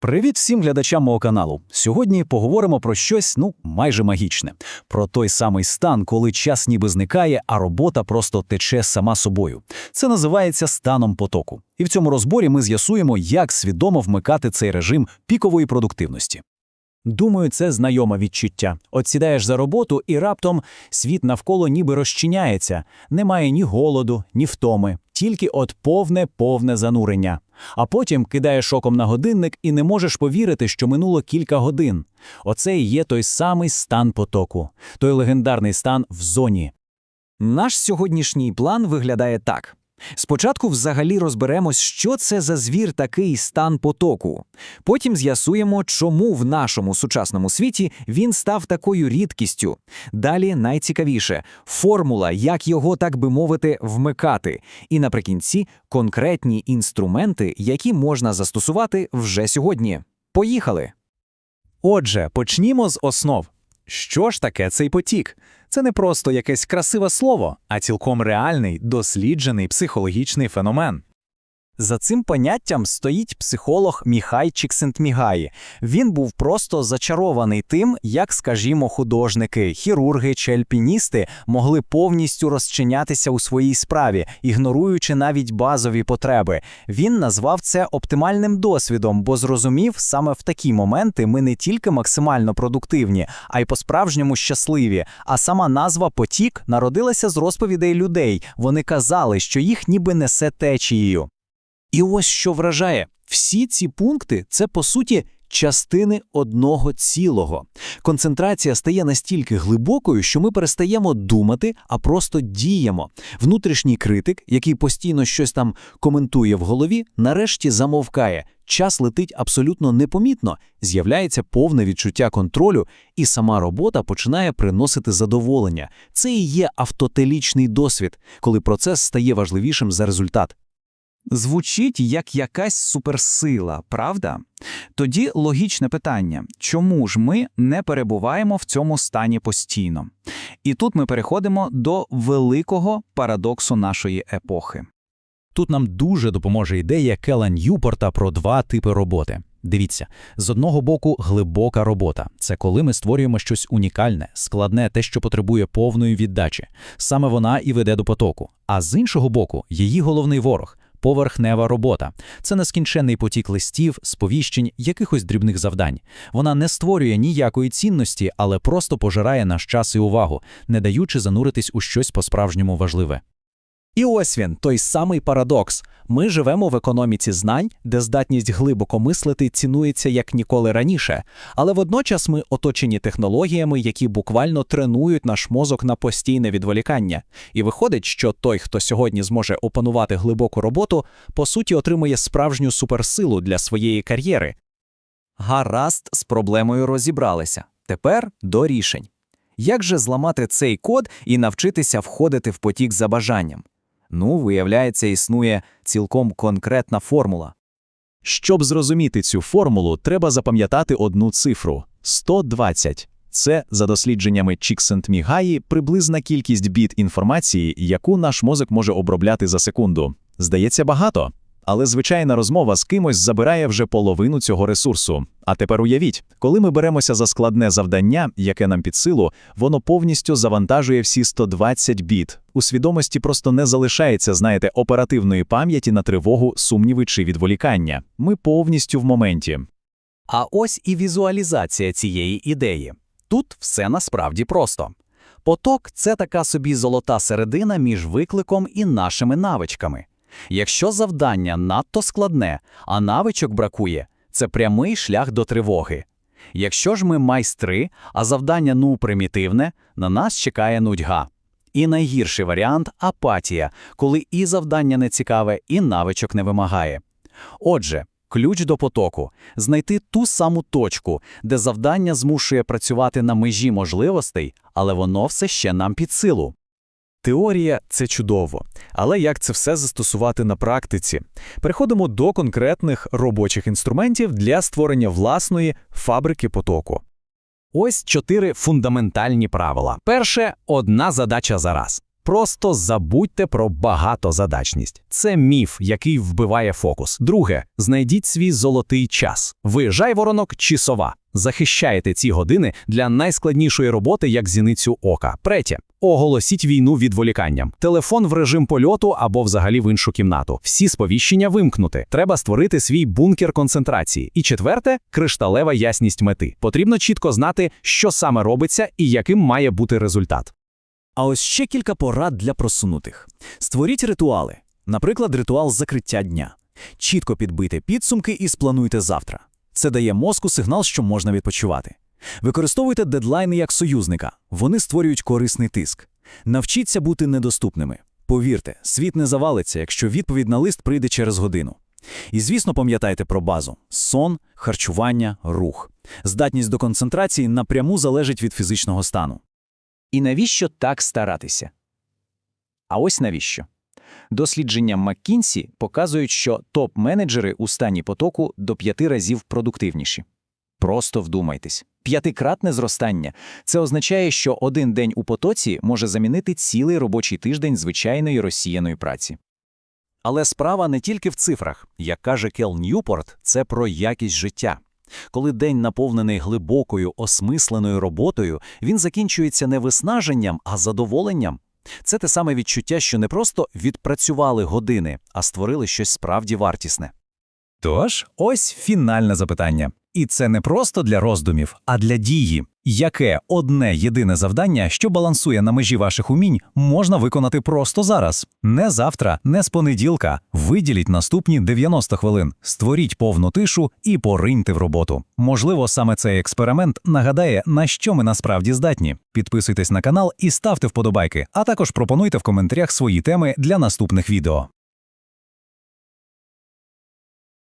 Привіт всім глядачам мого каналу. Сьогодні поговоримо про щось, ну, майже магічне. Про той самий стан, коли час ніби зникає, а робота просто тече сама собою. Це називається станом потоку. І в цьому розборі ми з'ясуємо, як свідомо вмикати цей режим пікової продуктивності. Думаю, це знайоме відчуття. От сідаєш за роботу, і раптом світ навколо ніби розчиняється. Немає ні голоду, ні втоми, тільки от повне повне занурення. А потім кидаєш оком на годинник і не можеш повірити, що минуло кілька годин. Оце і є той самий стан потоку, той легендарний стан в зоні. Наш сьогоднішній план виглядає так. Спочатку взагалі розберемось, що це за звір такий стан потоку. Потім з'ясуємо, чому в нашому сучасному світі він став такою рідкістю. Далі найцікавіше формула, як його, так би мовити, вмикати. І наприкінці конкретні інструменти, які можна застосувати вже сьогодні. Поїхали! Отже, почнімо з основ. Що ж таке цей потік? Це не просто якесь красиве слово, а цілком реальний, досліджений психологічний феномен. За цим поняттям стоїть психолог Міхай Чіксентмігаї. Він був просто зачарований тим, як, скажімо, художники, хірурги чи альпіністи могли повністю розчинятися у своїй справі, ігноруючи навіть базові потреби. Він назвав це оптимальним досвідом, бо зрозумів, саме в такі моменти ми не тільки максимально продуктивні, а й по-справжньому щасливі. А сама назва потік народилася з розповідей людей. Вони казали, що їх ніби несе течією. І ось що вражає: всі ці пункти це по суті частини одного цілого. Концентрація стає настільки глибокою, що ми перестаємо думати, а просто діємо. Внутрішній критик, який постійно щось там коментує в голові, нарешті замовкає. Час летить абсолютно непомітно, з'являється повне відчуття контролю, і сама робота починає приносити задоволення. Це і є автотелічний досвід, коли процес стає важливішим за результат. Звучить як якась суперсила, правда? Тоді логічне питання: чому ж ми не перебуваємо в цьому стані постійно? І тут ми переходимо до великого парадоксу нашої епохи. Тут нам дуже допоможе ідея Кела Ньюпорта про два типи роботи. Дивіться, з одного боку, глибока робота це коли ми створюємо щось унікальне, складне, те, що потребує повної віддачі. Саме вона і веде до потоку. А з іншого боку, її головний ворог поверхнева робота. Це нескінченний потік листів, сповіщень, якихось дрібних завдань. Вона не створює ніякої цінності, але просто пожирає наш час і увагу, не даючи зануритись у щось по-справжньому важливе. І ось він, той самий парадокс. Ми живемо в економіці знань, де здатність глибоко мислити цінується як ніколи раніше, але водночас ми оточені технологіями, які буквально тренують наш мозок на постійне відволікання. І виходить, що той, хто сьогодні зможе опанувати глибоку роботу, по суті отримує справжню суперсилу для своєї кар'єри. Гаразд з проблемою розібралися. Тепер до рішень. Як же зламати цей код і навчитися входити в потік за бажанням? Ну, виявляється, існує цілком конкретна формула. Щоб зрозуміти цю формулу, треба запам'ятати одну цифру 120. Це, за дослідженнями Чіксент-Мігаї, приблизна кількість біт інформації, яку наш мозок може обробляти за секунду. Здається, багато. Але звичайна розмова з кимось забирає вже половину цього ресурсу. А тепер уявіть, коли ми беремося за складне завдання, яке нам під силу, воно повністю завантажує всі 120 біт. У свідомості просто не залишається, знаєте, оперативної пам'яті на тривогу, сумніви чи відволікання. Ми повністю в моменті. А ось і візуалізація цієї ідеї. Тут все насправді просто. Поток це така собі золота середина між викликом і нашими навичками. Якщо завдання надто складне, а навичок бракує, це прямий шлях до тривоги. Якщо ж ми майстри, а завдання ну примітивне, на нас чекає нудьга. І найгірший варіант апатія, коли і завдання не цікаве, і навичок не вимагає. Отже, ключ до потоку знайти ту саму точку, де завдання змушує працювати на межі можливостей, але воно все ще нам під силу. Теорія це чудово, але як це все застосувати на практиці? Переходимо до конкретних робочих інструментів для створення власної фабрики потоку. Ось чотири фундаментальні правила. Перше одна задача за раз. Просто забудьте про багатозадачність. Це міф, який вбиває фокус. Друге, знайдіть свій золотий час. Ви жайворонок чи сова. Захищаєте ці години для найскладнішої роботи, як зіницю ока. Третє. Оголосіть війну відволіканням. Телефон в режим польоту або взагалі в іншу кімнату. Всі сповіщення вимкнути. Треба створити свій бункер концентрації. І четверте кришталева ясність мети. Потрібно чітко знати, що саме робиться і яким має бути результат. А ось ще кілька порад для просунутих. Створіть ритуали, наприклад, ритуал закриття дня. Чітко підбийте підсумки і сплануйте завтра. Це дає мозку сигнал, що можна відпочивати. Використовуйте дедлайни як союзника, вони створюють корисний тиск. Навчіться бути недоступними. Повірте, світ не завалиться, якщо відповідь на лист прийде через годину. І, звісно, пам'ятайте про базу: сон, харчування, рух. Здатність до концентрації напряму залежить від фізичного стану. І навіщо так старатися? А ось навіщо. Дослідження МакКінсі показують, що топ-менеджери у стані потоку до п'яти разів продуктивніші. Просто вдумайтесь. П'ятикратне зростання – це означає, що один день у потоці може замінити цілий робочий тиждень звичайної розсіяної праці. Але справа не тільки в цифрах. Як каже Кел Ньюпорт, це про якість життя. Коли день наповнений глибокою, осмисленою роботою, він закінчується не виснаженням, а задоволенням. Це те саме відчуття, що не просто відпрацювали години, а створили щось справді вартісне. Тож, ось фінальне запитання. І це не просто для роздумів, а для дії. Яке одне єдине завдання, що балансує на межі ваших умінь, можна виконати просто зараз? Не завтра, не з понеділка. Виділіть наступні 90 хвилин, створіть повну тишу і пориньте в роботу. Можливо, саме цей експеримент нагадає, на що ми насправді здатні. Підписуйтесь на канал і ставте вподобайки, а також пропонуйте в коментарях свої теми для наступних відео.